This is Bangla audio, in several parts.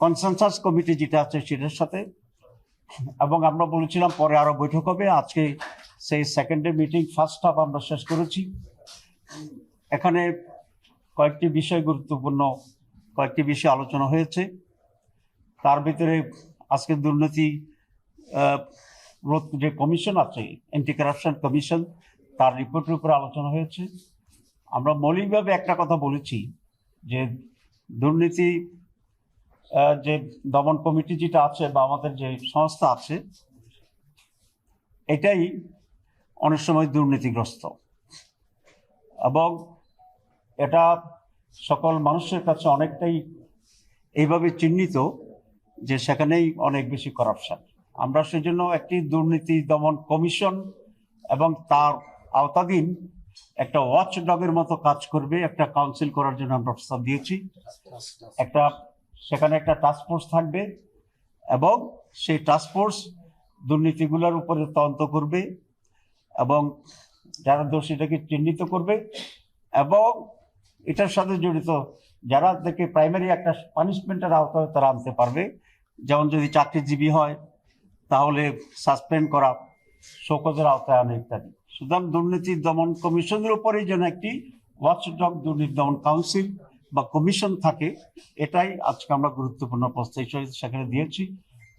কনসেনসাস কমিটি যেটা আছে সেটার সাথে। এবং আমরা বলেছিলাম পরে আরও বৈঠক হবে। আজকে সেই সেকেন্ডে মিটিং ফার্স্ট হাফ আমরা শেষ করেছি। এখানে কয়েকটি বিষয় গুরুত্বপূর্ণ, কয়েকটি বিষয় আলোচনা হয়েছে। তার ভিতরে আজকে দুর্নীতি যে কমিশন আছে অ্যান্টি কারাপশন কমিশন, তার রিপোর্টের উপরে আলোচনা হয়েছে। আমরা মৌলিকভাবে একটা কথা বলেছি যে দুর্নীতি যে দমন কমিটি যেটা আছে বা আমাদের যে সংস্থা আছে, এটাই অনেক সময় দুর্নীতিগ্রস্ত। এবং এটা সকল মানুষের কাছে অনেকটাই এইভাবে চিহ্নিত যে সেখানেই অনেক বেশি করাপশন আমরা সেজন্য একটি দুর্নীতি দমন কমিশন এবং তার আওতাধীন একটা ওয়াচ ডগের মতো কাজ করবে, একটা কাউন্সিল করার জন্য আমরা প্রস্তাব দিয়েছি। একটা সেখানে একটা টাস্ক ফোর্স থাকবে এবং সেই টাস্ক ফোর্স দুর্নীতিগুলোর উপরে তদন্ত করবে এবং যারা দোষীটাকে চিহ্নিত করবে এবং এটার সাথে জড়িত যারা থেকে প্রাইমারি একটা পানিশমেন্টের আওতায় তারা আনতে পারবে। যেমন যদি চাকরিজীবী হয়, তাহলে সাসপেন্ড করা, শোকজের আওতায় আনে ইত্যাদি। সুতরাং দুর্নীতি দমন কমিশনের উপরেই যেন একটি ওয়াচডগ দুর্নীতি দমন কাউন্সিল বা কমিশন থাকে, এটাই আজকে আমরা গুরুত্বপূর্ণ প্রস্তাব হিসেবে সেখানে দিয়েছি।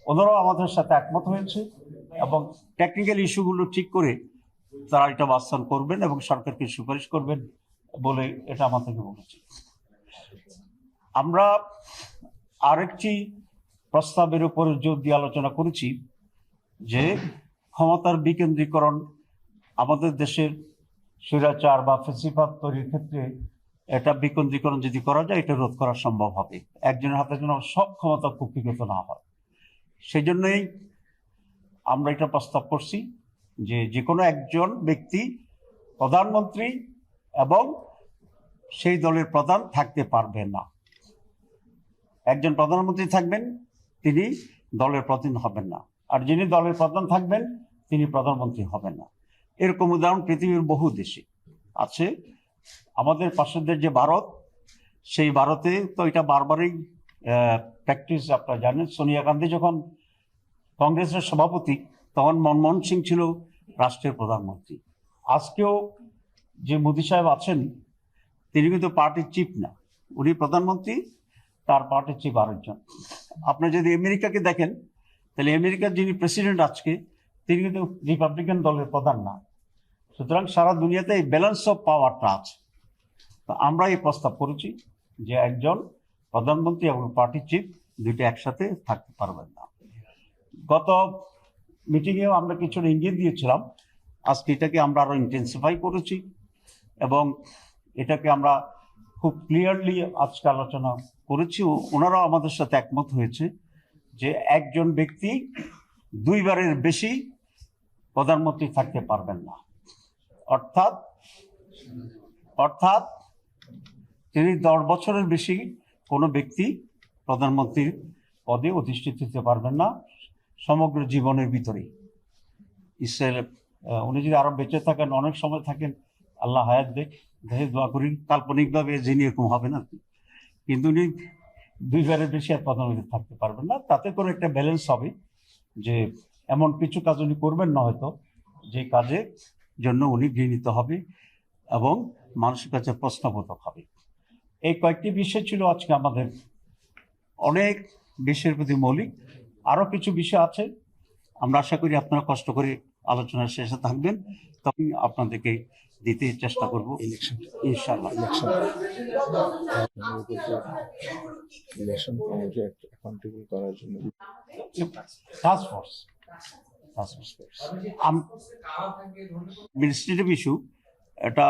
ওনারাও আমাদের সাথে একমত হয়েছে এবং টেকনিক্যাল ইস্যুগুলো ঠিক করে তারা এটা বাস্তবায়ন করবেন এবং সরকারকে সুপারিশ করবেন বলে এটা আমাদেরকে বলেছে। আমরা আরেকটি প্রস্তাবের উপর জোর দিয়ে আলোচনা করেছি যে ক্ষমতার বিকেন্দ্রীকরণ আমাদের দেশের স্বৈরাচার বা ফেসিবাদ তৈরির ক্ষেত্রে এটা বিকেন্দ্রীকরণ যদি করা যায়, এটা রোধ করা সম্ভব হবে। একজনের হাতে যেন সব ক্ষমতা কুক্ষিগত না হয়। সেই জন্যই আমরা এটা প্রস্তাব করছি যে যে কোনো একজন ব্যক্তি, প্রধানমন্ত্রী এবং সেই দলের প্রধান থাকতে পারবে না। একজন প্রধানমন্ত্রী থাকবেন, তিনি দলের প্রধান হবেন না। আর যিনি দলের প্রধান থাকবেন, তিনি প্রধানমন্ত্রী হবেন না। এরকম উদাহরণ পৃথিবীর বহু দেশে আছে। আমাদের পাশের যে ভারত, সেই ভারতে তো এটা বারবারই প্র্যাকটিস আপনারা জানেন, সোনিয়া গান্ধী যখন কংগ্রেসের সভাপতি, তখন মনমোহন সিং ছিল রাষ্ট্রের প্রধানমন্ত্রী। আজকেও যে মোদী সাহেব আছেন, তিনি কিন্তু পার্টির চিফ না। উনি প্রধানমন্ত্রী, তার পার্টির চিফ আরেকজন। আপনি যদি আমেরিকাকে দেখেন, তাহলে আমেরিকার যিনি প্রেসিডেন্ট আজকে, তিনি কিন্তু রিপাবলিকান দলের প্রধান না। সুতরাং সারা দুনিয়াতে এই ব্যালেন্স অফ পাওয়ারটা আছে। তো আমরা এই প্রস্তাব করেছি যে একজন প্রধানমন্ত্রী এবং পার্টি চিফ দুইটা একসাথে থাকতে পারবেন না। গত মিটিংয়েও আমরা কিছুটা ইঙ্গিত দিয়েছিলাম। আজকে এটাকে আমরা আরও ইন্টেন্সিফাই করেছি এবং এটাকে আমরা খুব ক্লিয়ারলি আজকে আলোচনা করেছি। ওনারাও আমাদের সাথে একমত হয়েছে যে একজন ব্যক্তি দুইবারের বেশি প্রধানমন্ত্রী থাকতে পারবেন না। অর্থাৎ অর্থাৎ তিনি দশ বছরের বেশি কোনো ব্যক্তি প্রধানমন্ত্রীর পদে অধিষ্ঠিত হতে পারবেন না সমগ্র জীবনের ভিতরেই। ইসরায়েল উনি যদি আরও বেঁচে থাকেন, অনেক সময় থাকেন, আল্লাহ হায়াত দেখ দেখে দোয়া করি কাল্পনিকভাবে যিনি এরকম হবে না। কিন্তু উনি দুইবারের বেশি আর প্রধানমন্ত্রী থাকতে পারবেন না। তাতে করে একটা ব্যালেন্স হবে যে, এমন কিছু কাজ উনি করবেন না হয়তো, যে কাজের জন্য উনি গৃহীত হবে এবং মানুষের কাছে প্রশ্নবোধক হবে। এই কয়েকটি বিষয় ছিল আজকে আমাদের। অনেক বিষয়ের প্রতি মৌলিক। আরও কিছু বিষয় আছে। আমরা আশা করি আপনারা কষ্ট করে আলোচনার শেষে থাকবেন। তখন আপনাদেরকে দিতে চেষ্টা করব। ইলেকশন ইনশাআল্লাহ। ইলেকশন ইলেকশন কমিটি করার জন্য। টাস্ক ফোর্স ইস্যু এটা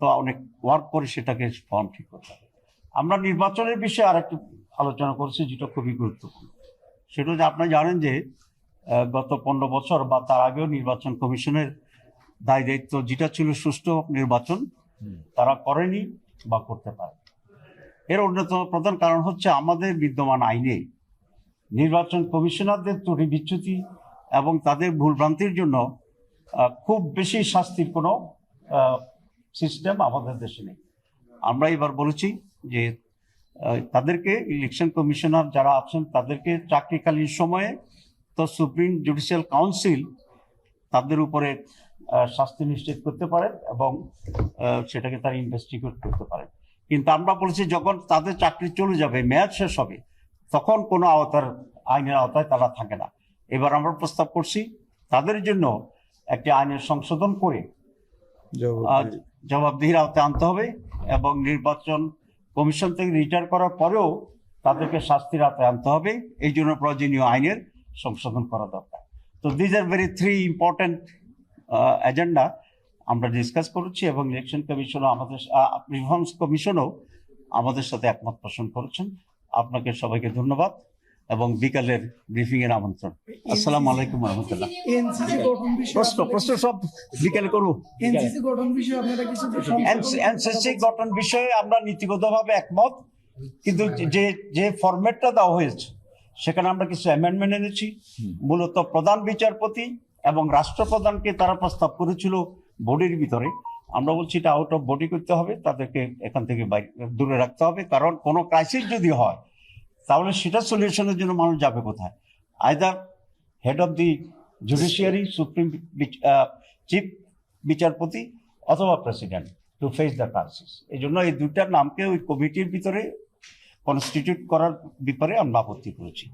তো অনেক ওয়ার্ক করে সেটাকে ফর্ম ঠিক করতে হবে। আমরা নির্বাচনের বিষয়ে আরেকটু আলোচনা করছি যেটা খুবই গুরুত্বপূর্ণ। সেটা যে আপনি জানেন যে গত পনেরো বছর বা তার আগেও নির্বাচন কমিশনের দায় দায়িত্ব যেটা ছিল সুষ্ঠু নির্বাচন তারা করেনি বা করতে পারে এর অন্যতম প্রধান কারণ হচ্ছে আমাদের বিদ্যমান আইনে নির্বাচন কমিশনারদের ত্রুটি বিচ্যুতি এবং তাদের ভুলভ্রান্তির জন্য খুব বেশি শাস্তির কোনো সিস্টেম আমাদের দেশে নেই। আমরা এবার বলেছি যে তাদেরকে ইলেকশন কমিশনার যারা আছেন, তাদেরকে চাকরিকালীন সময়ে তো সুপ্রিম জুডিশিয়াল কাউন্সিল তাদের উপরে শাস্তি নিশ্চিত করতে পারে এবং সেটাকে তারা ইনভেস্টিগেট করতে পারে। কিন্তু আমরা বলেছি যখন তাদের চাকরি চলে যাবে, মেয়াদ শেষ হবে, তখন কোনো আওতার, আইনের আওতায় তারা থাকে না। এবার আমরা প্রস্তাব করছি তাদের জন্য একটি আইনের সংশোধন করে জবাবদিহির আওতায় আনতে হবে এবং নির্বাচন কমিশন থেকে রিটায়ার করার পরেও তাদেরকে শাস্তির আওতায় আনতে হবে। এই জন্য প্রয়োজনীয় আইনের সংশোধন করা দরকার। তো these are very three important agenda আমরা ডিসকাস করেছি এবং ইলেকশন কমিশনও আমাদের রিফর্মস কমিশনও আমাদের সাথে একমত পোষণ করেছেন। আপনাকে সবাইকে ধন্যবাদ। এবং বিকালের ব্রিফিং এর আমন্ত্রণ আসসালামু আলাইকুম রহমতুল্লাহ এনসিসি গঠন বিষয়ে প্রশ্ন প্রশ্ন সব বিকালে করব। এনসিসি গঠন বিষয়ে আপনারা কিছু এনসিসি গঠন বিষয়ে আমরা নীতিগতভাবে একমত কিন্তু যে যে ফরম্যাটটা দেওয়া হয়েছে সেখানে আমরা কিছু অ্যামেন্ডমেন্ট এনেছি। মূলত প্রধান বিচারপতি এবং রাষ্ট্রপ্রধানকে তারা প্রস্তাব করেছিল বডির ভিতরে। আমরা বলছি এটা আউট অফ বডি করতে হবে তাদেরকে এখান থেকে দূরে রাখতে হবে কারণ কোনো ক্রাইসিস যদি হয় তাহলে সেটা সলিউশনের জন্য মানুষ যাবে কোথায়? Either head of the judiciary supreme chief বিচারপতি অথবা president to face the crisis এই জন্য এই দুইটার নামকে ওই কমিটির ভিতরে কনস্টিটিউট করার ব্যাপারে আমরা আপত্তি করেছি।